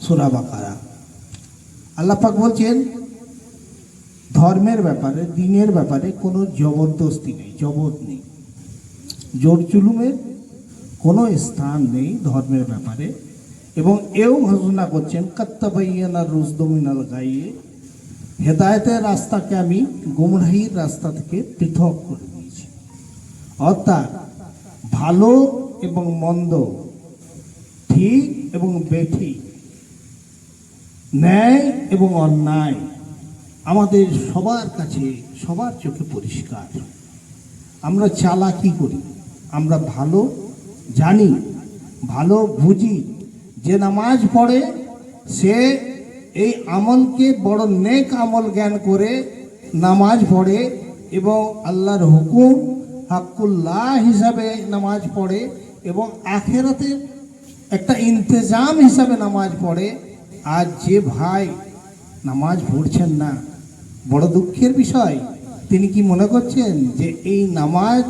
সুরা বাকারা। আল্লাপাক বলছেন, ধর্মের ব্যাপারে, দিনের ব্যাপারে কোনো জবরদস্তি নেই জবত নেই। জোর জুলুমের কোনো স্থান নেই ধর্মের ব্যাপারে। এবং এও ঘোষণা করছেন কাত্তাবাইয়ানার রুজদমিনাল গাইয়ে, হেদায়তের রাস্তাকে আমি গুমরাহির রাস্তা থেকে পৃথক করে দিয়েছি। অর্থাৎ ভালো এবং মন্দ, ঠিক এবং বেঠিক ন্যায় এবং অন্যায় আমাদের সবার কাছে, সবার চোখে পরিষ্কার। আমরা চালাকি করি, আমরা ভালো জানি, ভালো বুঝি, যে নামাজ পড়ে, সে এই আমলকে বড় নেক আমল জ্ঞান করে নামাজ পড়ে এবং আল্লাহর হুকুম, হাক্কুল্লাহ হিসাবে নামাজ পড়ে এবং আখেরাতে একটা ইন্তজাম হিসাবে নামাজ পড়ে আর যে ভাই নামাজ পড়ছেন না, বড় দুঃখের বিষয়। তিনি কি মনে করছেন যে এই নামাজ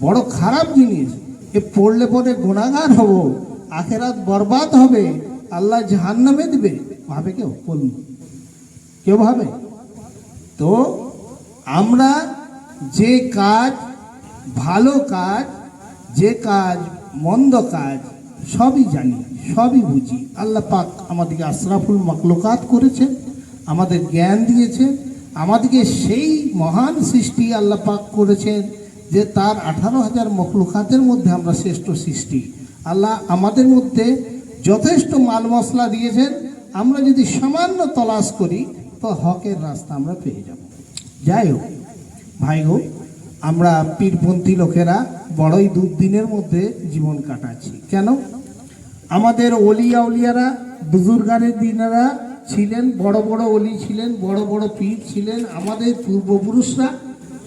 বড় খারাপ জিনিস? এ পড়লে পরে গুণাগার হব, আখেরাত বরবাদ হবে, আল্লাহ জাহান্নামে দিবে। ভাবে কেউ? বলুন। কেউ ভাবে? তো আমরা যে কাজ, ভালো কাজ, যে কাজ, মন্দ কাজ, সবই জানি। সবই বুঝি। আল্লাহ পাক আমাদেরকে আশরাফুল মকলুকাত করেছেন আমাদের জ্ঞান দিয়েছেন আমাদেরকে সেই মহান সৃষ্টি আল্লাহ পাক করেছেন যে তার আঠারো হাজার মখলুকাতের মধ্যে আমরা শ্রেষ্ঠ সৃষ্টি। আল্লাহ আমাদের মধ্যে যথেষ্ট মাল মশলা দিয়েছেন, আমরা যদি সামান্য তলাশ করি, তো হকের রাস্তা আমরা পেয়ে যাব। যাই হোক, ভাই হোক আমরা পীরপন্থী লোকেরা বড়ই দুর্দিনের মধ্যে জীবন কাটাচ্ছি। কেন? আমাদের অলিয়া উলিয়ারা বুজুর্গানের দিনেরা ছিলেন, বড় বড় অলি ছিলেন, বড় বড় পীর ছিলেন, আমাদের পূর্বপুরুষরা।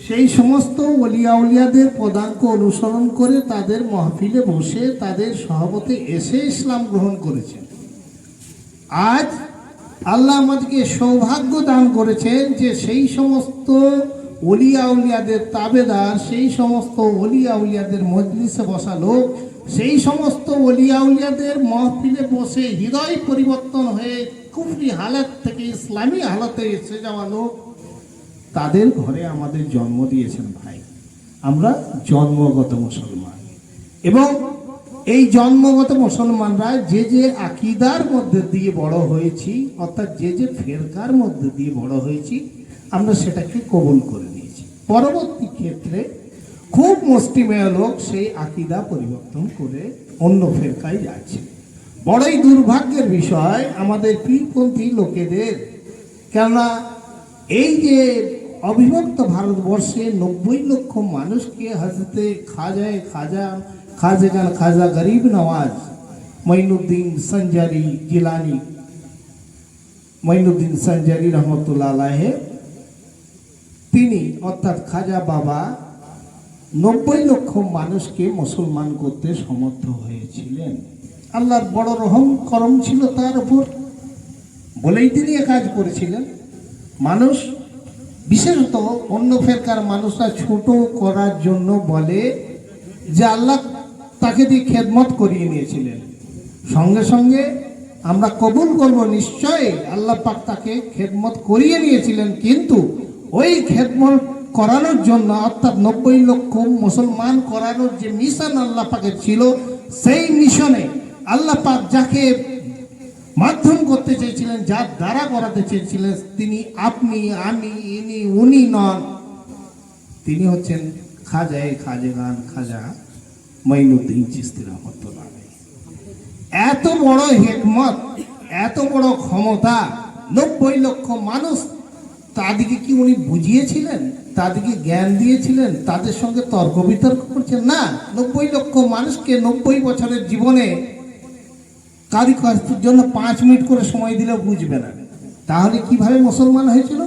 সেই সমস্ত অলিয়া উলিয়াদের পদাঙ্ক অনুসরণ করে তাদের মহফিলে বসে তাদের সহমতে এসে ইসলাম গ্রহণ করেছেন। আজ আল্লাহ আমাদেরকে সৌভাগ্য দান করেছেন যে সেই সমস্ত অলিয়া উলিয়াদের তাবেদার, সেই সমস্ত অলিয়া উলিয়াদের মজলিসে বসা লোক সেই সমস্ত অলিয়া উলিয়াদের মহফিলে বসে হৃদয় পরিবর্তন হয়ে কুফরি হালাত থেকে ইসলামী হালাতে এসে যাওয়া লোক তাদের ঘরে আমাদের জন্ম দিয়েছেন ভাই। আমরা জন্মগত মুসলমান। এবং এই জন্মগত মুসলমানরা যে যে আকিদার মধ্যে দিয়ে বড় হয়েছি, অর্থাৎ যে যে ফেরকার মধ্যে দিয়ে বড় হয়েছি, আমরা সেটাকে কবুল করে নিয়েছি। পরবর্তী ক্ষেত্রে খুব মুষ্টিমেয় লোক সেই আকিদা পরিবর্তন করে অন্য ফেরকায় যাচ্ছে। বড়ই দুর্ভাগ্যের বিষয় আমাদের পীরপন্থী লোকেদের। কেননা এই যে অবিভক্ত ভারতবর্ষে নব্বই লক্ষ মানুষকে হাজতে খাজায় খাজা, খাজেগান খাজা গরিব নওয়াজ, মঈনুদ্দিন সঞ্জারি জিলানি, মঈনুদ্দিন সঞ্জারি রহমতুল্লাহ তিনি অর্থাৎ খাজা বাবা নব্বই লক্ষ মানুষকে মুসলমান করতে সমর্থ হয়েছিলেন। আল্লাহর বড় রহম, করম ছিল তার উপর। বলেই তিনি কাজ করেছিলেন। মানুষ, বিশেষত অন্য ফেরকার মানুষরা ছোট করার জন্য বলে যে আল্লাহ তাকে দিয়ে খেদমত করিয়ে নিয়েছিলেন। সঙ্গে সঙ্গে আমরা কবুল করব নিশ্চয়ই, আল্লাহ পাক তাকে খেদমত করিয়ে নিয়েছিলেন, কিন্তু ওই খেদমত করানোর জন্য অর্থাৎ নব্বই লক্ষ মুসলমান করানোর যে মিশন আল্লাহ পাকের ছিল, সেই মিশনে আল্লাহ পাক যাকে মাধ্যম করতে চেয়েছিলেন, যার দ্বারা করাতে চেয়েছিলেন, তিনি আপনি, আমি, ইনি, উনি নন তিনি হচ্ছেন খাজায় খাজেগান, খাজা মঈনুদ্দিন চিস্তি রহমতুল্লাহ। এত বড় হেকমত, এত বড় ক্ষমতা, নব্বই লক্ষ মানুষ তাদেরকে কি উনি বুঝিয়েছিলেন? তাদেরকে জ্ঞান দিয়েছিলেন? তাদের সঙ্গে তর্ক বিতর্ক করছেন? না, নব্বই লক্ষ মানুষকে নব্বই বছরের জীবনে কারি কাজের জন্য পাঁচ মিনিট করে সময় দিলেও বুঝবে না। তাহলে কীভাবে মুসলমান হয়েছিল?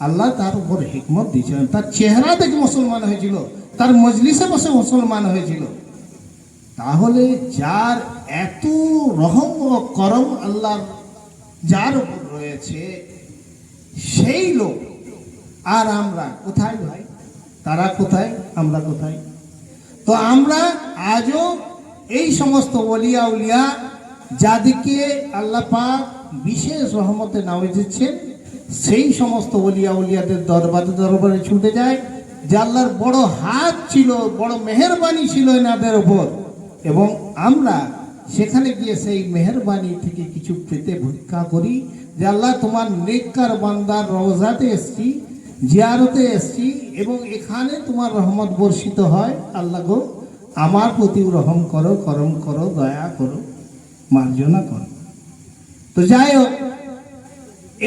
আল্লাহ তার উপর হিকমত দিয়েছিলেন। তার চেহারা দেখে মুসলমান হয়েছিল। তার মজলিসে বসে মুসলমান হয়েছিল। তাহলে যার এত রহম ও করম আল্লাহর, যার উপর রয়েছে সেই লোক আর আমরা কোথায় ভাই? তারা কোথায়? আমরা কোথায়? তো আমরা আজও এই সমস্ত অলিয়া উলিয়া যাদেরকে আল্লাহ পাক বিশেষ রহমতে নাওয়াজেছেন সেই সমস্ত ওলিয়া উলিয়াদের দরবারে দরবারে ছুটে যায়, যে আল্লাহর বড় হাত ছিল, বড় মেহেরবানি ছিল এনাদের ওপর। এবং আমরা সেখানে গিয়ে সেই মেহেরবানি থেকে কিছু পেতে ভিক্ষা করি। যে আল্লাহ, তোমার নেককার বান্দার রওজাতে এসছি, জিয়ারতে এসছি এবং এখানে তোমার রহমত বর্ষিত হয়। আল্লাহ গো, আমার প্রতি রহম করো, করম করো, দয়া করো, মার্জনা করো। তো যাই হোক,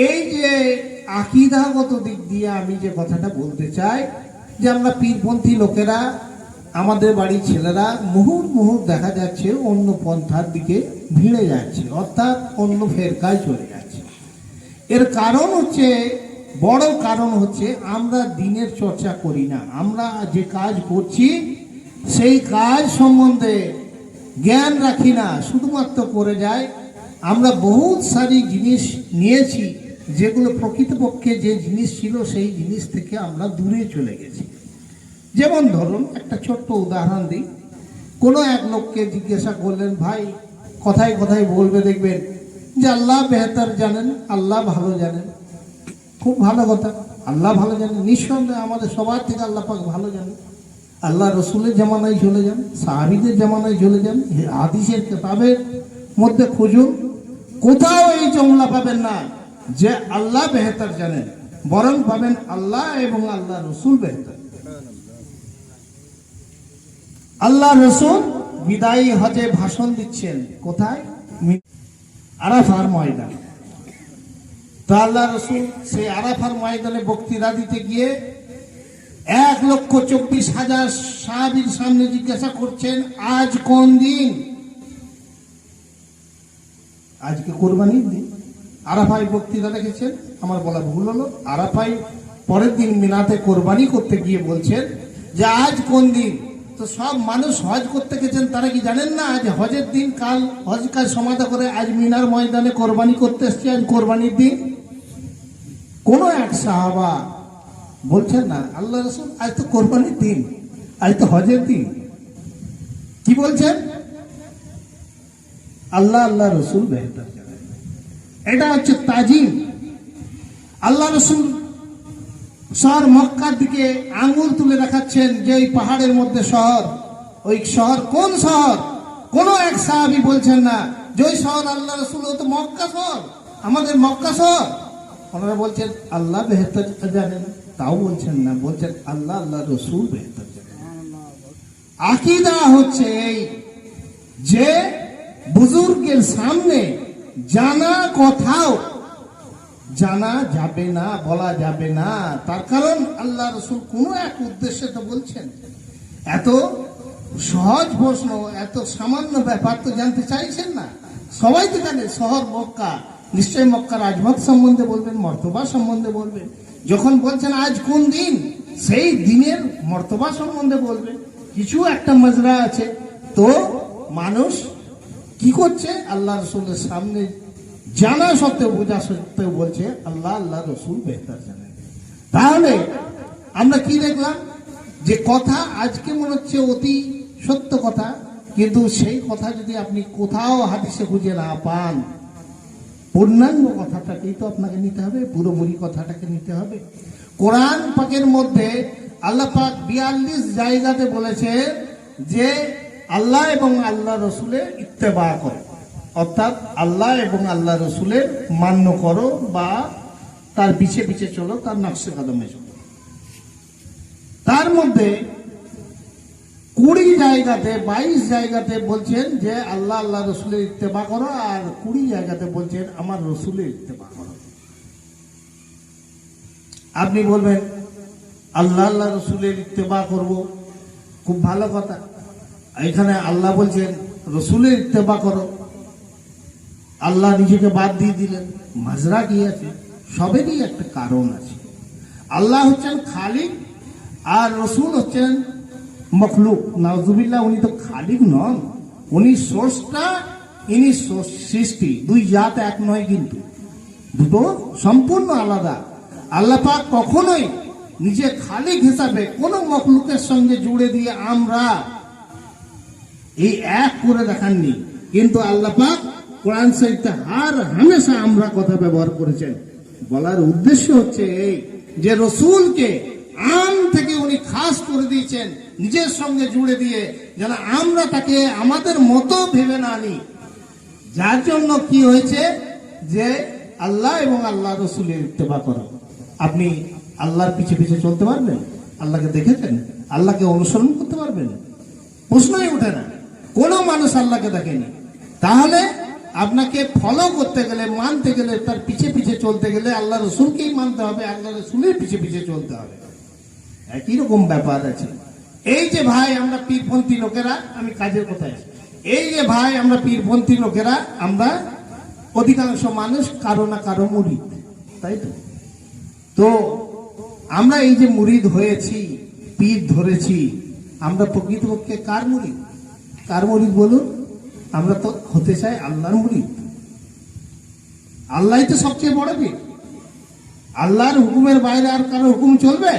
এই যে আকিদাগত দিক দিয়ে আমি যে কথাটা বলতে চাই, যে আমরা পীরপন্থী লোকেরা আমাদের বাড়ির ছেলেরা মুহুর মুহুর দেখা যাচ্ছে, অন্য পন্থার দিকে ভিড়ে যাচ্ছে, অর্থাৎ অন্য ফেরকায় চলে যাচ্ছে। এর কারণ হচ্ছে, বড় কারণ হচ্ছে আমরা দিনের চর্চা করি না, আমরা যে কাজ করছি, সেই কাজ সম্বন্ধে জ্ঞান রাখি না, শুধুমাত্র করে যায়। আমরা বহুত সারি জিনিস নিয়েছি, যেগুলো প্রকৃতপক্ষে যে জিনিস ছিল, সেই জিনিস থেকে আমরা দূরে চলে গেছি। যেমন ধরুন, একটা ছোট্ট উদাহরণ দিই। কোনো এক লোককে জিজ্ঞাসা করলেন, ভাই, কথায় কথায় বলবে দেখবেন যে আল্লাহ বেহতার জানেন, আল্লাহ ভালো জানেন। খুব ভালো কথা। আল্লাহ ভালো জানেন। নিঃসন্দেহে আমাদের সবার থেকে আল্লাহ পাক ভালো জানেন। আল্লাহ রসুলের জামানায় চলে যান, সাহাবিদের জামানায় চলে যান হাদিসের কেতাবের মধ্যে খুঁজুন, কোথাও এই জমলা পাবেন না যে আল্লাহ বেহতার জানেন, বরং পাবেন আল্লাহ এবং আল্লাহ রসুল বেহতার। আল্লাহ রসুল বিদায়ী হজে ভাষণ দিচ্ছেন। কোথায়? আরাফার ময়দান। তো আল্লাহ রসুল সেই আরাফার ময়দানে বক্তৃতা দিতে গিয়ে এক লক্ষ চব্বিশ হাজার সাহাবির সামনে জিজ্ঞাসা করছেন, আজ কোন দিন? আজকে কোরবানির দিন। আরাফাই বক্তৃতা রেখেছেন। আমার বলা ভুল হলো। আরাফাই পরের দিন মিনাতে কোরবানি করতে গিয়ে বলছেন যে, আজ কোন দিন? তো সব মানুষ হজ করতে গেছেন, তারা কি জানেন না? আজ হজের দিন, কাল হজ কাজ সমাধা করে আজ মিনার ময়দানে কোরবানি করতে এসছে, আজ কোরবানির দিন। কোন এক সাহাবা বলছেন না, আল্লাহ রসুল, আজ তো কোরবানির দিন, আজ তো হজের দিন। কি বলছেন? আল্লাহ আল্লাহ রসুল বেহতর এটা হচ্ছে তাজিম। আল্লাহ রসুল শহর মক্কার দিকে আঙুল তুলে দেখাচ্ছেন যে এই পাহাড়ের মধ্যে শহর। ওই শহর কোন শহর? কোন এক সাহাবি বলছেন না, যে ওই শহর আল্লাহ রসুল তো মক্কা শহর। আমাদের মক্কা শহর। ওনারা বলছেন, আল্লাহ বেহতর জানেন তাও বলছেন না, বলছেন, আল্লাহ আল্লাহ রসুল বেহতর আকিদা হচ্ছে এই যে বুজুর্গের সামনে জানা কথাও জানা যাবে না, বলা যাবে না। তার কারণ আল্লাহ রসুল কোনো এক উদ্দেশ্যে তো বলছেন, এত সহজ প্রশ্ন, এত সামান্য ব্যাপার তো জানতে চাইছেন না। সবাই তো জানে, শহর মক্কা নিশ্চয় মক্কার আজমত সম্বন্ধে বলবেন, মর্তবা সম্বন্ধে বলবেন। যখন বলছেন আজ কোন দিন, সেই দিনের মর্তবা সম্বন্ধে বলবেন। কিছু একটা মজরা আছে। তো মানুষ কি করছে? আল্লাহ রসুলের সামনে জানা সত্ত্বেও, বোঝা সত্ত্বেও বলছে, আল্লাহ আল্লাহ রসুল বেহতার জানেন তাহলে, আমরা কি দেখলাম? যে কথা আজকে মনে হচ্ছে অতি সত্য কথা, কিন্তু সেই কথা যদি আপনি কোথাও হাদিসে খুঁজে না পান, পূর্ণাঙ্গ কথাটাকেই তো আপনাকে নিতে হবে, পুরোপুরি কথাটাকে নিতে হবে। কোরআন পাকের মধ্যে আল্লাহ পাক বিয়াল্লিশ জায়গাতে বলেছে যে আল্লাহ এবং আল্লাহ রসুলের ইত্তেবা করো। অর্থাৎ আল্লাহ এবং আল্লাহ রসুলের মান্য করো বা তার পিছে পিছে চলো, তার নকশে কদমে চলো। তার মধ্যে কুড়ি জায়গাতে, বাইশ জায়গাতে বলছেন যে আল্লাহ আল্লাহ রসুলের ইত্তেবা করো, আর কুড়ি জায়গাতে বলছেন আমার রসুলের ইত্তেবা করো। আপনি বলবেন, আল্লাহ আল্লাহ রসুলের ইত্তেবা করব? খুব ভালো কথা। এখানে আল্লাহ বলছেন, রসুলের ইত্তেবা করো। আল্লাহ নিজেকে বাদ দিয়ে দিলেন। মাজরা কি আছে? সবেরই একটা কারণ আছে। আল্লাহ হচ্ছেন খালিক আর রসুল হচ্ছেন মখলুক। নাজুবিল্লাহ উনি তো খালিক নন, উনি স্রষ্টা, ইনি সৃষ্টি। দুই জাত এক নয় কিন্তু। দুটো সম্পূর্ণ আলাদা। আল্লাহ পাক কখনোই নিজে খালিক হিসাবে কোন মখলুকের সঙ্গে জুড়ে দিয়ে আমরা এই এক করে দেখাননি। কিন্তু আল্লাহ পাক কোরআন শরীফে হার হামেশা আমরা কথা ব্যবহার করেছেন বলার উদ্দেশ্য হচ্ছে এই যে রসুলকে আম থেকে উনি খাস করে দিয়েছেন, নিজের সঙ্গে জুড়ে দিয়ে, যেন আমরা তাকে আমাদের মতো ভেবে না নিই যার জন্য কি হয়েছে? যে আল্লাহ এবং আল্লাহ রসুলের ইত্তেবা করো। আপনি আল্লাহর পিছে পিছে চলতে পারবেন? আল্লাহকে দেখেছেন? আল্লাহকে অনুসরণ করতে পারবেন? প্রশ্নই ওঠে না। কোনো মানুষ আল্লাহকে দেখেনি। তাহলে আপনাকে ফলো করতে গেলে, মানতে গেলে, তার পিছে পিছে চলতে গেলে আল্লাহ রসুলকেই মানতে হবে আল্লাহ রসুলের পিছে পিছে চলতে হবে। একই রকম ব্যাপার আছে। এই যে ভাই আমরা পীরপন্থী লোকেরা, আমি কাজের কোথায়। এই যে ভাই আমরা পীরপন্থী লোকেরা, আমরা অধিকাংশ মানুষ কারও না কারও মুরিদ, তাই তো? তো আমরা এই যে মুরিদ হয়েছি, পীর ধরেছি, আমরা প্রকৃতপক্ষে কার মুরিদ? কার মুরিদ বলুন? আমরা তো হতে চাই আল্লাহর মুরিদ। আল্লাহ তো সবচেয়ে বড় পীর। আল্লাহর হুকুমের বাইরে আর কারও হুকুম চলবে?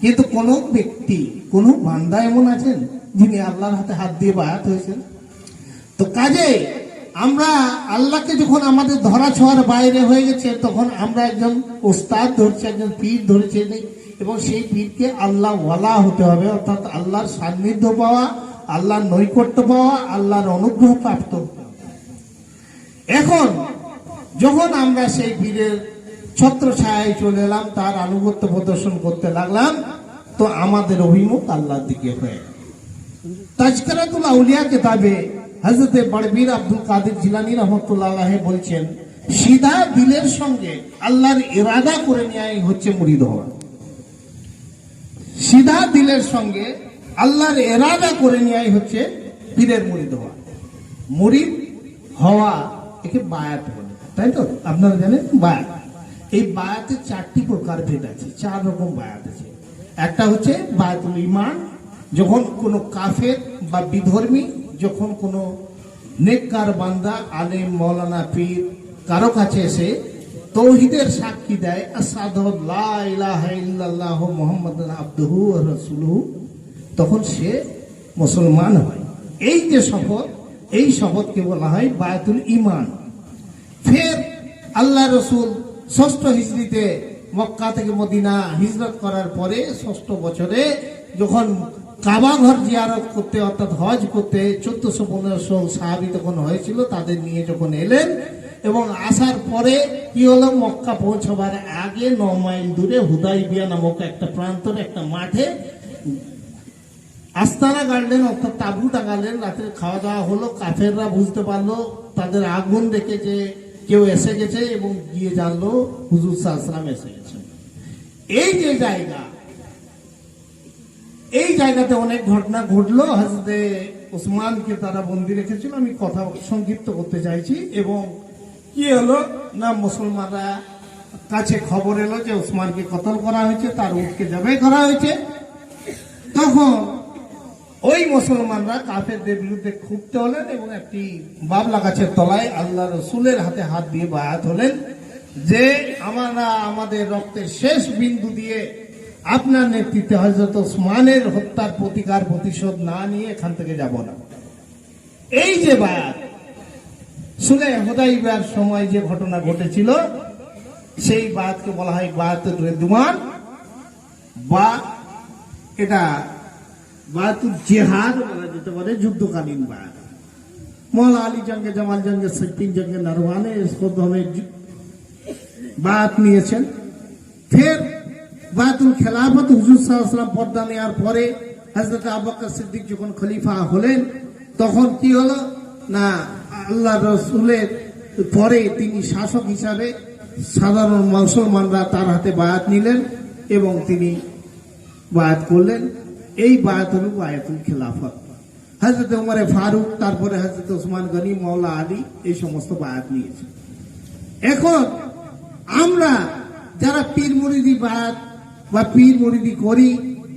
কিন্তু কোন ব্যক্তি, কোন বান্দা এমন আছেন যিনি আল্লাহর হাতে হাত দিয়ে বায়াত হয়েছেন? তো কাজে আমরা আল্লাহকে যখন আমাদের ধরা ছোঁয়ার বাইরে হয়ে গেছে, তখন আমরা একজন ওস্তাদ ধরছি, একজন পীর ধরেছে, এবং সেই পীরকে আল্লাহ ওয়ালা হতে হবে, অর্থাৎ আল্লাহর সান্নিধ্য পাওয়া আল্লাহর নৈকট্য পাওয়া, আল্লাহর অনুগ্রহ প্রাপ্ত এখন, যখন আমরা সেই পীরের ছত্র ছায় চলে এলাম, তার আনুগত্য প্রদর্শন করতে লাগলাম, তো আমাদের অভিমুখ আল্লাহর দিকে হয়ে। তাজকারাতুল আউলিয়া কিতাবে হযরতে বড়বীর আব্দুল কাদের জিলানী রহমতুল্লাহ বলছেন, সিধা দিলের সঙ্গে আল্লাহর ইরাদা করে নেওয়াই হচ্ছে মুরিদ হওয়া সিধা দিলের সঙ্গে আল্লাহর এরাদা করে নেওয়াই হচ্ছে পীরের মুরিদ হওয়া মুরিদ হওয়া একে বায়াত বলে। তাই তো? আপনারা জানেন বায়াত। এই বায়াতের চারটি প্রকার ভেদ আছে, চার রকম বায়াত আছে। একটা হচ্ছে বায়াতুল ইমান যখন কোনো কাফের বা বিধর্মী, যখন কোনো নেককার বান্দা, আলেম, মৌলানা, পীর, কারও কাছে এসে তৌহিদের সাক্ষী দেয়, আসাদু মুহাম্মাদুন আবদুহু রাসূলুহু। তখন সে মুসলমান হয়। এই যে শপথ, এই শপথকে বলা হয় বায়াতুল ইমান ফের আল্লাহ রসুল ষষ্ঠ হিজড়িতে মক্কা থেকে মদিনা হিজরত করার পরে ষষ্ঠ বছরে যখন কাবা ঘর জিয়ারত করতে, অর্থাৎ হজ করতে চোদ্দশো, পনেরোশো সাহাবি তখন হয়েছিল, তাদের নিয়ে যখন এলেন এবং আসার পরে কি হলো? মক্কা পৌঁছবার আগে ন মাইল দূরে হুদাইবিয়া নামক একটা প্রান্তরে, একটা মাঠে আস্তানা গাড়লেন অর্থাৎ তাবু টাঙালেন রাত্রে খাওয়া দাওয়া হলো, কাফেররা বুঝতে পারল, তাদের আগুন দেখে যে কেউ এসে গেছে এবং গিয়ে জানলো, হুজুর সাহসালাম এসে গেছে এই যে জায়গা, এই জায়গাতে অনেক ঘটনা ঘটলো হাজতে ওসমানকে তারা বন্দি রেখেছিল, আমি কথা সংক্ষিপ্ত করতে চাইছি, এবং কি হলো, না মুসলমানরা কাছে খবর এলো যে ওসমানকে কতল করা হয়েছে, তার উঠকে জবাই করা হয়েছে। তখন ওই মুসলমানরা কাফেরদের বিরুদ্ধে খুঁজতে হলেন এবং একটি বাবলা গাছের তলায় আল্লাহ রসুলের হাতে হাত দিয়ে বায়াত হলেন যে আমরা আমাদের রক্তের শেষ বিন্দু দিয়ে আপনার নেতৃত্বে হজরত ওসমানের হত্যার প্রতিকার প্রতিশোধ না নিয়ে এখান থেকে যাব না। এই যে বায়াত শুনে হোদাইবার সময় যে ঘটনা ঘটেছিল, সেই বায়াতকে বলা হয় বায়াতুর রেদুমান বা এটা বায়াতুল জেহাদ বলা পারে যুদ্ধকালীন বায়াত মৌলা আলী জঙ্গে জামাল জঙ্গে সচিন জঙ্গে নারওয়ানে ইসকোদমে বায়াত নিয়েছেন। ফের বায়াতুল খেলাফত হুজুর সাল্লাম পর্দা নেওয়ার পরে হজরত আবাক্কর সিদ্দিক যখন খলিফা হলেন, তখন কি হলো? না আল্লাহ রসুলের পরে তিনি শাসক হিসাবে সাধারণ মুসলমানরা তার হাতে বায়াত নিলেন এবং তিনি বায়াত করলেন। এই বায়াত হল বায়াতুল খেলাফত। হজরত উমরে ফারুক, তারপরে হজরত ওসমান গনি মৌলা আলী, এই সমস্ত বায়াত নিয়েছে। এখন আমরা যারা পীর মুরিদি বায়াত বা পীর মুরিদি করি,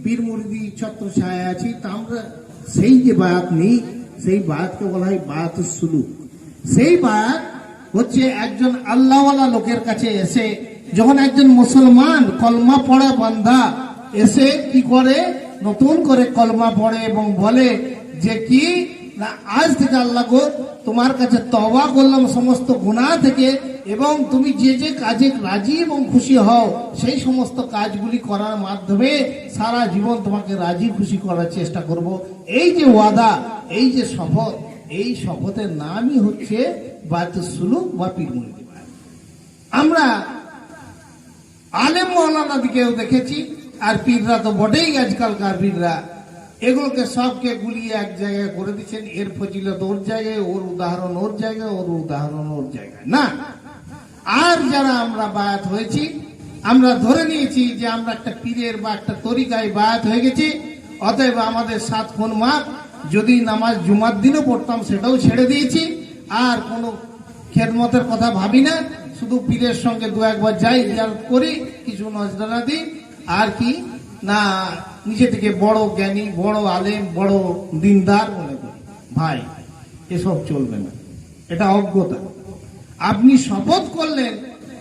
পীর মুরিদি ছত্র ছায় আছি, তা আমরা সেই যে বায়াত নিই, সেই বায়াতকে বলা হয় বায়াত সুলুক। সেই বায়াত হচ্ছে একজন আল্লাহওয়ালা লোকের কাছে এসে, যখন একজন মুসলমান কলমা পড়া বান্ধা এসে কি করে? নতুন করে কলমা পড়ে এবং বলে যে কি, না, আজ থেকে আল্লাহ গো, তোমার কাছে তবা করলাম সমস্ত গুণা থেকে এবং তুমি যে যে কাজে রাজি এবং খুশি হও, সেই সমস্ত কাজগুলি করার মাধ্যমে সারা জীবন তোমাকে রাজি খুশি করার চেষ্টা করব। এই যে ওয়াদা, এই যে শপথ, এই শপথের নামই হচ্ছে সুলুক বা পীরমুড়ি আমরা আলেম মৌলানা দিকেও দেখেছি আর পীররা তো বটেই আজকালকার পীররা এগুলোকে সবকে গুলিয়ে এক জায়গায় করে দিচ্ছেন। এর ফজিলত ওর জায়গায়, ওর উদাহরণ ওর জায়গায়, ওর উদাহরণ ওর জায়গায়। না। আর যারা আমরা বায়াত হয়েছি, আমরা ধরে নিয়েছি যে আমরা একটা পীরের বা একটা তরিকায় বায়াত হয়ে গেছি। অতএব আমাদের সাত খুন মাপ যদি নামাজ জুমার দিনও পড়তাম সেটাও ছেড়ে দিয়েছি। আর কোনো খেদমতের কথা ভাবি না। শুধু পীরের সঙ্গে দু একবার যাই করি, কিছু নজরানা দিই। আর কি? না, নিজে থেকে বড় জ্ঞানী, বড় আলেম, বড় দিনদার মনে করি। ভাই, এসব চলবে না। এটা অজ্ঞতা। আপনি শপথ করলেন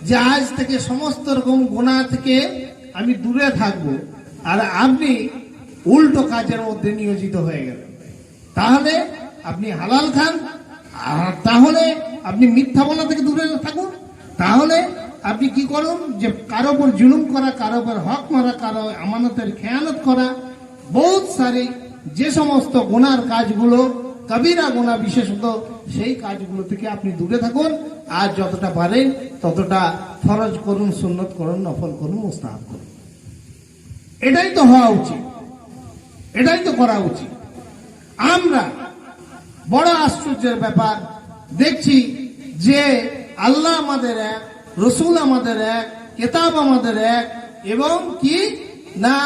যে আজ থেকে সমস্ত রকম গোনা থেকে আমি দূরে থাকব আর আপনি উল্টো কাজের মধ্যে নিয়োজিত হয়ে গেলেন। তাহলে আপনি হালাল খান। আর তাহলে আপনি মিথ্যা বলা থেকে দূরে থাকুন। তাহলে আপনি কি করুন যে কারও উপর জুলুম করা, কারও উপর হক মারা, কারও আমানতের খেয়ানত করা, বহুত সারি যে সমস্ত গোনার কাজগুলো, কবিরা গোনা বিশেষত, সেই কাজগুলো থেকে আপনি দূরে থাকুন। আর যতটা পারেন, ততটা ফরজ করুন, সুন্নত করুন, নফল করুন, মুস্তাহাব করুন। এটাই তো হওয়া উচিত। এটাই তো করা উচিত। আমরা বড় আশ্চর্যের ব্যাপার দেখছি যে আল্লাহ আমাদের এক রসুল আমাদের এক, কেতাব আমাদের এক, এবং কি? না,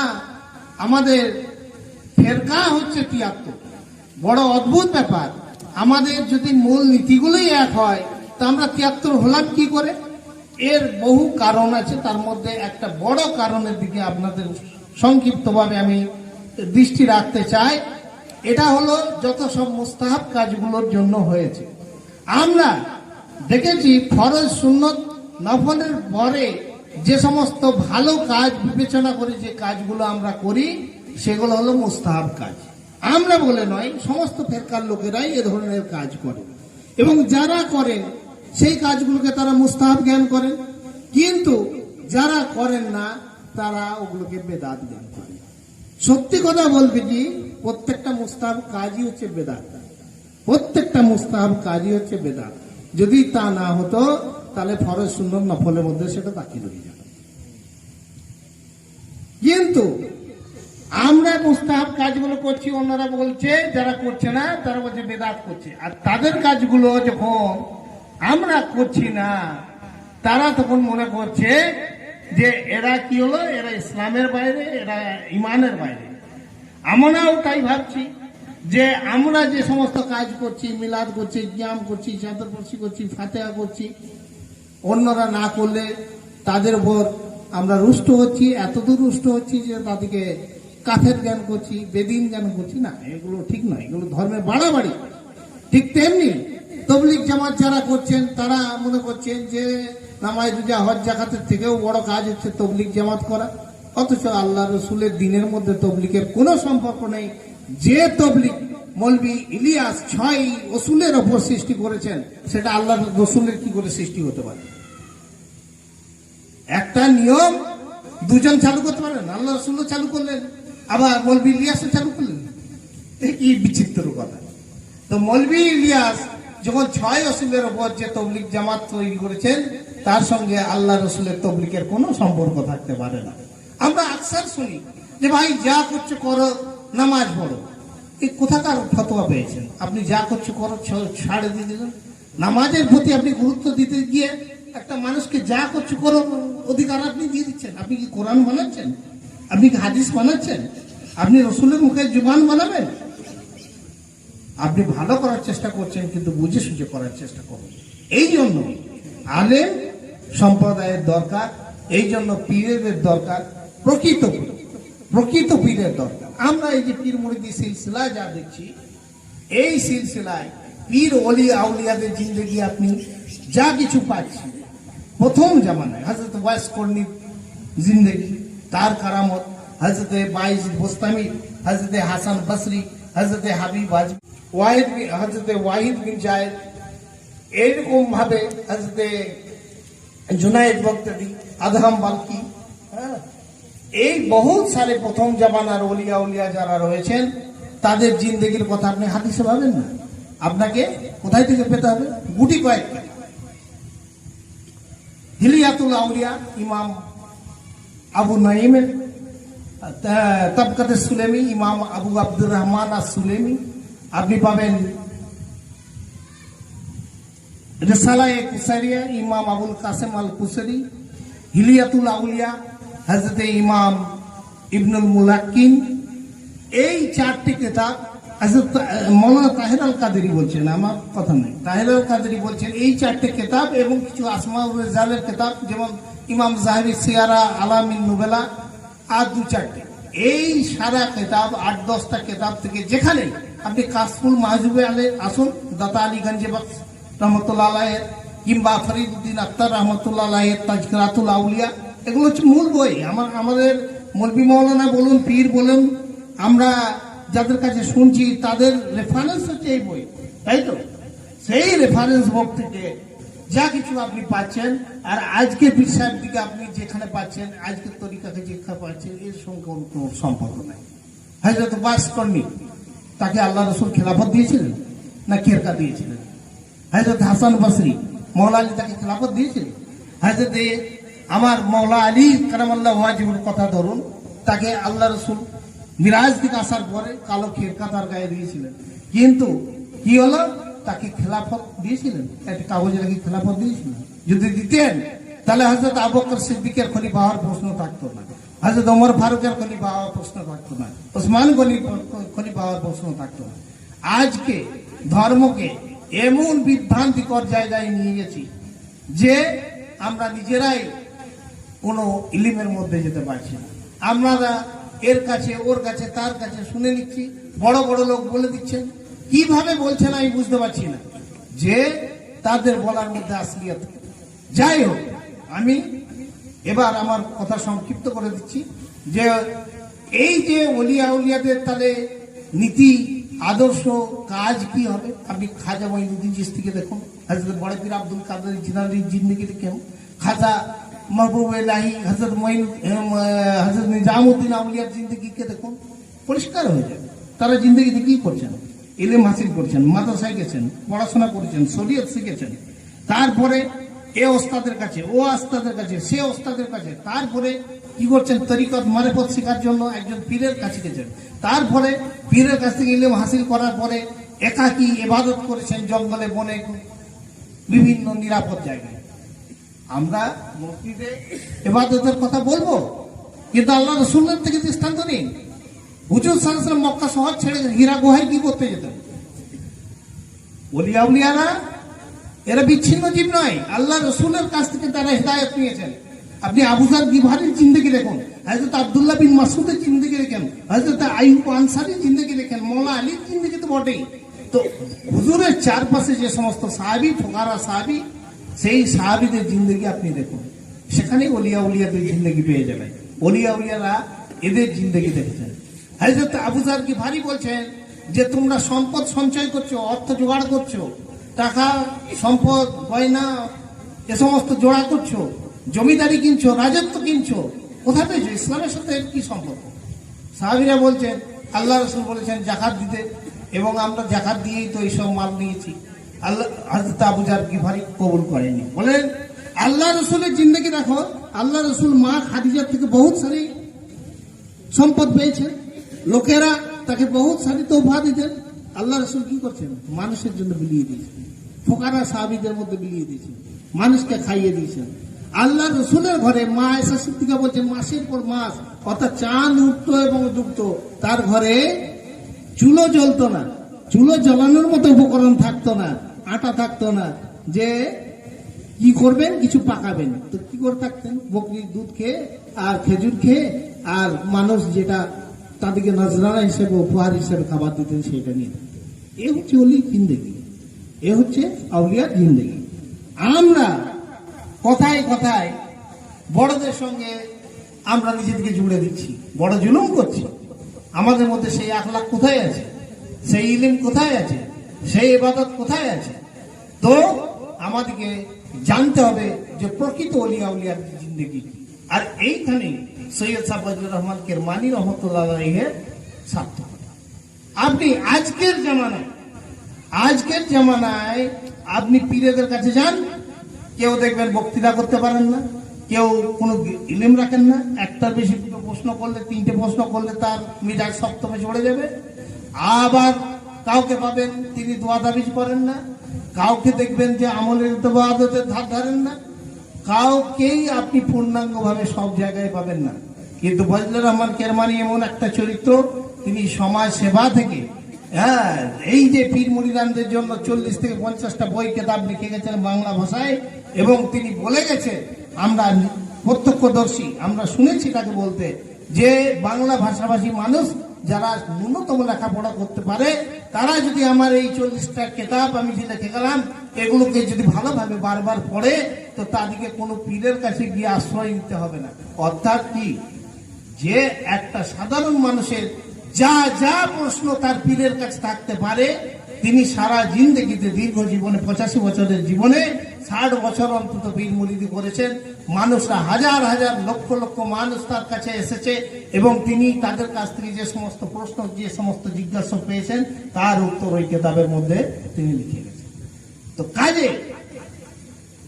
আমাদের ফেরকা হচ্ছে তিয়াত্তর। বড় অদ্ভুত ব্যাপার। আমাদের যদি মূল নীতিগুলোই এক হয়, তা আমরা তিয়াত্তর হলাম কি করে? এর বহু কারণ আছে, তার মধ্যে একটা বড় কারণের দিকে আপনাদের সংক্ষিপ্তভাবে আমি দৃষ্টি রাখতে চাই। এটা হলো যত সব মুস্তাহাব কাজগুলোর জন্য হয়েছে। আমরা দেখেছি ফরজ সুন্নত নফলের পরে যে সমস্ত ভালো কাজ বিবেচনা করে যে কাজগুলো আমরা করি, সেগুলো হলো মুস্তাহাব কাজ। আমরা বলে নয়, সমস্ত ফেরকার লোকেরাই এ ধরনের কাজ করে। এবং যারা করেন, সেই কাজগুলোকে তারা মুস্তাহাব জ্ঞান করেন। কিন্তু যারা করেন না, তারা ওগুলোকে বেদাত জ্ঞান করেন। সত্যি কথা বলতে কি, প্রত্যেকটা মুস্তাহাব কাজই হচ্ছে বেদাত। প্রত্যেকটা মুস্তাহাব কাজই হচ্ছে বেদাত। যদি তা না হতো তাহলে ফরজ সুন্দর নফলের মধ্যে সেটা দাখিল হয়ে যাবে। কিন্তু আমরা মুস্তাহাব কাজগুলো করছি, অন্যরা বলছে, যারা করছে না, তারা বলছে বেদাত করছে। আর তাদের কাজগুলো যখন আমরা করছি না, তারা তখন মনে করছে যে এরা কি হলো? এরা ইসলামের বাইরে, এরা ইমানের বাইরে। আমরাও তাই ভাবছি যে আমরা যে সমস্ত কাজ করছি, মিলাদ করছি জ্ঞান করছি চাদরপর্সি করছি, ফাতেহা করছি অন্যরা না করলে তাদের উপর আমরা রুষ্ট হচ্ছি, এতদূর রুষ্ট হচ্ছি যে তাদেরকে কাফের জ্ঞান করছি, বেদিন জ্ঞান করছি। না, এগুলো ঠিক নয়, এগুলো ধর্মের বাড়াবাড়ি। ঠিক তেমনি তবলিক জামাত যারা করছেন, তারা মনে করছেন যে নামাজ হজ জাকাতের থেকেও বড় কাজ হচ্ছে তবলিক জামাত করা। অথচ আল্লাহ রসুলের দিনের মধ্যে তবলিকের কোনো সম্পর্ক নেই। যে তবলিক মলবি ইলিয়াস ছয় রসুলের ওপর সৃষ্টি করেছেন, সেটা আল্লাহ রসুলের কি করে সৃষ্টি হতে পারে? একটা নিয়ম দুজন চালু করতে পারেন আল্লাহ রসুলও চালু করলেন, আবার মলবি ইলিয়াসও চালু করলেন। কি বিচিত্র কথা। তো মলবি ইলিয়াস যখন ছয় রসুলের ওপর যে তবলিক জামাত তৈরি করেছেন, তার সঙ্গে আল্লাহ রসুলের তবলিকের কোনো সম্পর্ক থাকতে পারে না। আমরা আকসার শুনি যে, ভাই যা করছ করো, নামাজ পড়ো। এই কোথাকার ফতোয়া পেয়েছেন? আপনি যা করছ করো ছাড়ে দিয়ে দিলেন নামাজের প্রতি আপনি গুরুত্ব দিতে গিয়ে একটা মানুষকে যা করছ করো অধিকার আপনি দিয়ে দিচ্ছেন। আপনি কি কোরআন বানাচ্ছেন? আপনি কি হাদিস বানাচ্ছেন? আপনি রসুলের মুখে জুবান বানাবেন? আপনি ভালো করার চেষ্টা করছেন কিন্তু বুঝে সুঝে করার চেষ্টা করুন। এই জন্য আলেম সম্প্রদায়ের দরকার এই জন্য পীরের দরকার প্রকৃত পীর, প্রকৃত পীরের দরকার। আমরা এই যে পীর মুরিদি সিলসিলা যা দেখছি এই সিলসিলায় পীর অলি আউলিয়াদের জিন্দগি আপনি যা কিছু পাচ্ছি প্রথম জামানায় হজরত ওয়াইস কর্ণীর জিন্দগি তার কারামত হজরত বাইশ বোস্তামি হজরত হাসান বসরি হজরত হাবিব আজমি ওয়াহিদ হজরতে ওয়াহিদ বিন জায়েদ এইরকম ভাবে হজরতে জুনায়েদ বক্তদি আদহাম বালকি হ্যাঁ, এই বহুত সারে প্রথম জামানার অলিয়া উলিয়া যারা রয়েছেন, তাদের জিন্দগির কথা আপনি হাদিসে পাবেন না। আপনাকে কোথায় থেকে পেতে হবে? গুটি কয়েকটা হিলিয়াতুল আউলিয়া ইমাম আবু নাইমের তবকাতে সুলেমি ইমাম আবু আব্দুর রহমান আর সুলেমি আপনি পাবেন রেসালায় কুসারিয়া ইমাম আবুল কাসেম আল কুসারি হিলিয়াতুল আউলিয়া হজরতে ইমাম ইবনুল মুলাক্কিন এই চারটি কিতাব হযরত, আহ, মৌলানা তাহের আল কাদেরি বলছেন আমার কথা নেই। তাহের আল কাদেরি বলছেন এই চারটি কিতাব এবং কিছু আসমাউল রেজালের কিতাব যেমন ইমাম জাহাবি সিয়ারা আলামিন নুবেলা আর দু চারটে। এই সারা কিতাব আট দশটা কিতাব থেকে যেখানে আপনি কাশফুল মাহজুবে আলে আসুন দাতা আলীগঞ্জে বক্স রহমতুল্লাহ আলাহের কিংবা ফরিদুদ্দিন আক্তার রহমতুল্লাহ আলাহের তাজকরাতুল আউলিয়া এগুলো হচ্ছে মূল বই। আমার, আমাদের মলবি মৌলানা বলুন, পীর বলুন, আমরা যাদের কাছে শুনছি তাদের রেফারেন্স হচ্ছে এই বই, তাই তো? সেই রেফারেন্স বুক থেকে যা কিছু আপনি পাচ্ছেন, আর আজকে বিশ্বের দিকে আপনি যেখানে পাচ্ছেন, আজকের তরিকাকে যেখানে পাচ্ছেন, এর সঙ্গে কোনো সম্পর্ক নাই। হজরত বাস কর্মী, তাকে আল্লাহ রসুল খেলাফত দিয়েছিলেন না কেরকা দিয়েছিলেন? হজরত হাসান বসরি, মৌলা আলী তাকে খেলাফত দিয়েছিলেন? হজরত আমার মৌলা আলী কারামাল্লাহ ওয়াজিবুর কথা ধরুন, তাকে আল্লাহ রসুল মিরাজ দিকে আসার পরে কালো খেরকা তার গায়ে দিয়েছিলেন। কিন্তু কি হলো? তাকে খেলাফত দিয়েছিলেন। একটা কাগজে নাকি খেলাফত দিয়েছিলেন। যদি দিতেন, তাহলে হজরত আবকর সিদ্দিকের খলিফা হওয়ার প্রশ্ন থাকতো না। হজরত ওমর ফারুকের খলিফা হওয়ার প্রশ্ন থাকতো না। ওসমান খলিফা হওয়ার প্রশ্ন থাকতো না। আজকে ধর্মকে এমন বিভ্রান্তিকর জায়গায় নিয়ে গেছি যে আমরা নিজেরাই কোনো ইলিমের মধ্যে যেতে পারছি না। আমরা এর কাছে, ওর কাছে, তার কাছে শুনে নিচ্ছি, বড় বড় লোক বলে দিচ্ছেন। কীভাবে বলছেন আমি বুঝতে পারছি না। যে তাদের বলার মধ্যে আসলিয়ত। যাই হোক, আমি এবার আমার কথা সংক্ষিপ্ত করে দিচ্ছি যে এই যে অলিয়া উলিয়াদের তাহলে নীতি, আদর্শ কাজ কি হবে? আপনি খাজা মঈনুদ্দিন চিস্তিকে দেখুন, হজরত বড় পীর আব্দুল কাদের জিনারির জিন্দগি দেখেন খাজা महबूब इलाही হজরত মঈন হজরত নিজামুদ্দিন আউলিয়ার জিন্দগিকে দেখুন পরিষ্কার হয়ে যাবে তারা জিন্দগিতে কি করছেন ইলেম হাসিল করছেন মাদ্রাসায় গেছেন পড়াশোনা করেছেন শরীয়ত শিখেছেন তারপরে এ ওস্তাদের কাছে ও ওস্তাদের কাছে সে ওস্তাদের কাছে তারপরে কি করছেন তরিকত মারেফত শেখার জন্য একজন পীরের কাছে গেছেন তারপরে পীরের কাছ থেকে ইলেম হাসিল করার পরে একাকী এবাদত করেছেন জঙ্গলে বনে বিভিন্ন নিরাপদ জায়গায় আমরা মসজিদে এবাদতের কথা বলব, কিন্তু আল্লাহ রসুল্লার থেকে দৃষ্টান্ত নেই হুজুর সালাম মক্কা শহর ছেড়ে হীরা গুহায় কি করতে যেতেন? ওলিয়া উলিয়ারা, এরা বিচ্ছিন্ন জীব নয়, আল্লাহ রসুলের কাছ থেকে তারা হেদায়ত নিয়েছেন। আপনি আবুজার গিভারির জিন্দগি দেখুন হজরত আবদুল্লাহ বিন মাসুদের জিন্দগি দেখেন হজরত আইব আনসারির জিন্দগি দেখেন মৌলা আলীর জিন্দগি তো বটেই। তো হুজুরের চারপাশে যে সমস্ত সাহাবি, ফোকারা সাহাবি সেই সাহাবিদের জিন্দগি আপনি দেখুন। সেখানে অলিয়া উলিয়াদের জিন্দগি পেয়ে যাবেন। অলিয়া উলিয়ারা এদের জিন্দগি দেখেছেন। হজরত আবুজার কি ভারী বলছেন যে, তোমরা সম্পদ সঞ্চয় করছ, অর্থ জোগাড় করছ, টাকা, সম্পদ, গয়না, এ সমস্ত জোড়া করছ, জমিদারি কিনছো, রাজত্ব কিনছো, কোথায় পেয়েছ? ইসলামের সাথে কি সম্পর্ক? সাহাবিরা বলছেন, আল্লাহ রসুল বলেছেন, জাকাত দিতে এবং আমরা জাকাত দিয়েই তো এইসব মাল নিয়েছি। আল্লাহ হজরত আবুজার গিফারি কবুল করেনি। বলেন, আল্লাহ রসুলের জিন্দগি দেখো, আল্লাহ রসুল মা খাদিজার থেকে বহুত সারি সম্পদ পেয়েছে। লোকেরা তাকে বহুত সারি তোফা দিতেন আল্লাহ রসুল কি করছেন? মানুষের জন্য বিলিয়ে দিয়েছেন। ফোকারা সাহাবিদের মধ্যে বিলিয়ে দিয়েছেন। মানুষকে খাইয়ে দিয়েছেন। আল্লাহ রসুলের ঘরে মা এসা সিদ্দিকা বলছেন মাসের পর মাস, অর্থাৎ চাঁদ উঠতো এবং ডুবতো। তার ঘরে চুলো জ্বলতো না। চুলো জ্বালানোর মতো উপকরণ থাকতো না। আটা থাকতো না। যে কি করবেন? কিছু পাকাবেন। তো কি করে থাকতেন? বকরির দুধ খেয়ে, আর খেজুর খেয়ে, আর মানুষ যেটা তাদেরকে নজরানা হিসেবে, উপহার হিসেবে খাবার দিতেন, সেটা নিয়ে এ হচ্ছে অলি জিন্দেগি। এ হচ্ছে আউলিয়ার জিন্দেগি। আমরা কথায় কথায় বড়দের সঙ্গে আমরা নিজেদেরকে জুড়ে দিচ্ছি। বড় জুলুম করছি। আমাদের মধ্যে সেই আখলাখ কোথায় আছে? সেই ইলিম কোথায় আছে? সেই ইবাদত কোথায় আছে? তো আমাদেরকে জানতে হবে যে প্রকৃত অলিয়া উলিয়ার জিন্দগি আর এইখানে সৈয়দ সাবাজুর রহমান কেরমানি রহমতুল্লাহ আলাইহের সার্থকতা। আপনি আজকের জামানায় আজকের জামানায় আপনি পীরেদের কাছে যান, কেউ দেখবেন বক্তৃতা করতে পারেন না, কেউ কোনো ইলিম রাখেন না একটার বেশি প্রশ্ন করলে, তিনটে প্রশ্ন করলে তার মিজাজ সপ্তমে চড়ে যাবে। আবার কাউকে পাবেন, তিনি দোয়া করেন না। কাউকে দেখবেন যে আমলের দোয়াদতের ধার ধারেন না। কাউকেই আপনি পূর্ণাঙ্গভাবে সব জায়গায় পাবেন না। কিন্তু ফজলুর রহমান কেরমানি এমন একটা চরিত্র, তিনি সমাজ সেবা থেকে হ্যাঁ এই যে পীর মুড়িদানদের জন্য চল্লিশ থেকে পঞ্চাশটা বই কেতাব লিখে গেছেন বাংলা ভাষায়, এবং তিনি বলে গেছেন, আমরা প্রত্যক্ষদর্শী, আমরা শুনেছি তাকে বলতে, যে বাংলা ভাষাভাষী মানুষ যারা ন্যূনতম লেখাপড়া করতে পারে, তারা যদি আমার এই চল্লিশটা কেতাব আমি যেটা গেলাম, এগুলোকে যদি ভালোভাবে বারবার পড়ে, তো তাদেরকে কোনো পীরের কাছে গিয়ে আশ্রয় নিতে হবে না। অর্থাৎ কি? যে একটা সাধারণ মানুষের যা যা প্রশ্ন তার পীরের কাছে থাকতে পারে তিনি সারা জিন্দগিতে দীর্ঘ জীবনে, পঁচাশি বছরের জীবনে ষাট বছর অন্তত পীর মুরিদি করেছেন। মানুষরা হাজার হাজার লক্ষ লক্ষ মানুষ তার কাছে এসেছে এবং তিনি তাদের কাছ থেকে যে সমস্ত প্রশ্ন, যে সমস্ত জিজ্ঞাসা পেয়েছেন, তার উত্তর ওই কেতাবের মধ্যে তিনি লিখে গেছেন। তো কাজে,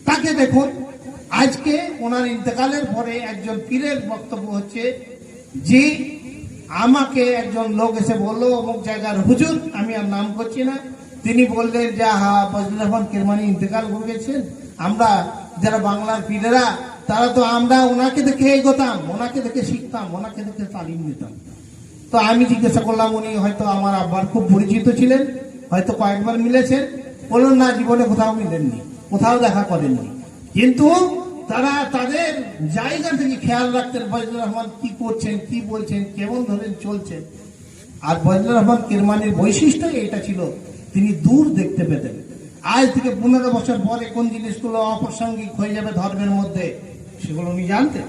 তাকে দেখুন, আজকে ওনার ইন্তেকালের পরে একজন পীরের বক্তব্য হচ্ছে যে আমাকে একজন লোক এসে বলল, অমুক জায়গার হুজুর, আমি আর নাম করছি না। তিনি বললেন যে হা ফজলুর রহমান কেরমানি ইন্তেকাল করে গেছেন। আমরা যারা বাংলার পীরেরা, তারা তো আমরা ওনাকে দেখে এগোতাম, ওনাকে দেখে শিখতাম, ওনাকে দেখে তালিম নিতাম। তো আমি জিজ্ঞাসা করলাম, উনি হয়তো আমার আব্বার খুব পরিচিত ছিলেন, হয়তো কয়েকবার মিলেছেন। বলুন না, জীবনে কোথাও মিলেননি, কোথাও দেখা করেননি। কিন্তু তারা তাদের জায়গা থেকে খেয়াল রাখতেন ফজলুর রহমান কি করছেন, কি বলছেন, কেমন ধরে চলছেন আর ফজলুর রহমান কিরমানির বৈশিষ্ট্য এটা ছিল, তিনি দূর দেখতে পেতেন। আজ থেকে পনেরো বছর পরে কোন জিনিসগুলো অপ্রাসঙ্গিক হয়ে যাবে ধর্মের মধ্যে, সেগুলো উনি জানতেন।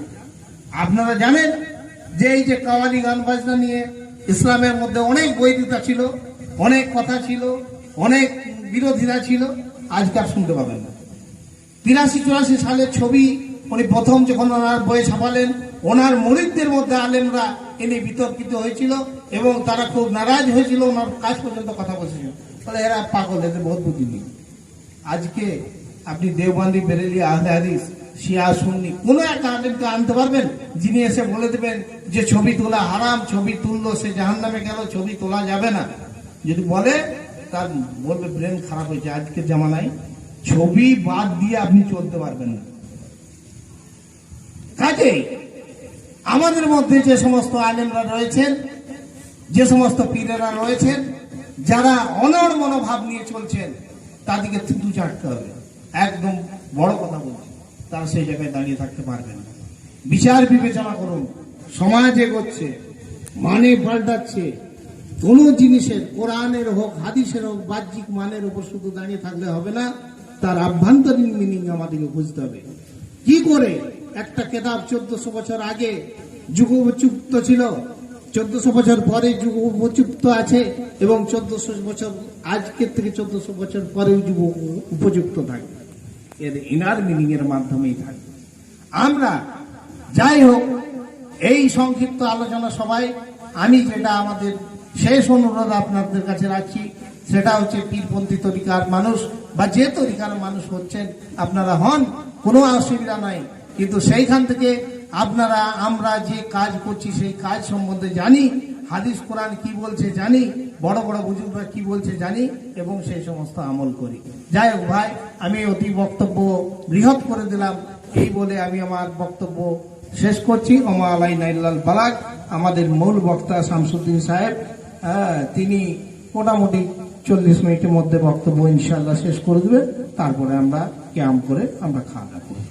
আপনারা জানেন যে এই যে কাওয়ালি গান বাজনা নিয়ে ইসলামের মধ্যে অনেক বৈধতা ছিল, অনেক কথা ছিল, অনেক বিরোধীরা ছিল আজকাল শুনতে পাবেন না। তিরাশি চুরাশি সালের ছবি, উনি প্রথম যখন ওনার বইয়ে ছাপালেন, ওনার মরিদদের মধ্যে আলেমরা এনে বিতর্কিত হয়েছিল এবং তারা খুব নারাজ হয়েছিল, ওনার কাজ পর্যন্ত কথা বলছিল। তাহলে এরা পাগল, এদের বহুত বুদ্ধি নেই। আজকে আপনি দেওবান্দি, বেরেলি, আহলে হাদিস, শিয়া, সুন্নি, কোনো একটা আলেমকে আনতে পারবেন, যিনি এসে বলে দেবেন যে ছবি তোলা হারাম, ছবি তুললো, সে জাহান নামে গেল, ছবি তোলা যাবে না। যদি বলে, তার বলবে, ব্রেন খারাপ হয়েছে। আজকের জামানায় ছবি বাদ দিয়ে আপনি চলতে পারবেন না। কাজেই আমাদের মধ্যে যে সমস্ত আলেমরা রয়েছেন, যে সমস্ত পীরেরা রয়েছেন, যারা অনড় মনোভাব নিয়ে চলছেন, তাদেরকে থুতু চাটতে হবে। একদম বড় কথা বলছি, তারা সেই জায়গায় দাঁড়িয়ে থাকতে পারবেন না। বিচার বিবেচনা করুন, সমাজ এগোচ্ছে মানে পাল্টাচ্ছে। কোন জিনিসের কোরআনের হোক, হাদিসের হোক, বাহ্যিক মানের উপর শুধু দাঁড়িয়ে থাকলে হবে না। তার আভ্যন্তরীণ মিনিং আমাদেরকে বুঝতে হবে। কি করে? একটা কেতাব চোদ্দশো বছর আগে যুগ উপযুক্ত ছিল। চোদ্দশো বছর পরে যুগ উপযুক্ত আছে এবং চোদ্দশো বছর আজকের থেকে চোদ্দশো বছর পরেও যুগ উপযুক্ত থাকবে এর ইনার মিনিং এর মাধ্যমেই থাকবে আমরা যাই হোক, এই সংক্ষিপ্ত আলোচনা সবাই আমি যেটা আমাদের শেষ অনুরোধ আপনাদের কাছে রাখছি সেটা হচ্ছে পীরপন্থী তরিকার মানুষ বা যে তরিকার মানুষ হচ্ছেন, আপনারা হন, কোনো অসুবিধা নাই। কিন্তু সেইখান থেকে আপনারা, আমরা যে কাজ করছি, সেই কাজ সম্বন্ধে জানি, হাদিস কোরআন কি বলছে জানি, বড় বড় বুজুর্গরা কি বলছে জানি, এবং সেই সমস্ত আমল করি। যাই হোক ভাই, আমি অতি বক্তব্য বৃহৎ করে দিলাম। এই বলে আমি আমার বক্তব্য শেষ করছি। ওমা আলাই নাইলাল বালাক আমাদের মূল বক্তা শামসুদ্দিন সাহেব তিনি মোটামুটি চল্লিশ মিনিটের মধ্যে বক্তব্য ইনশাল্লাহ শেষ করে দেবে। তারপরে আমরা ক্যাম্প করে আমরা খাওয়া দাওয়া করব।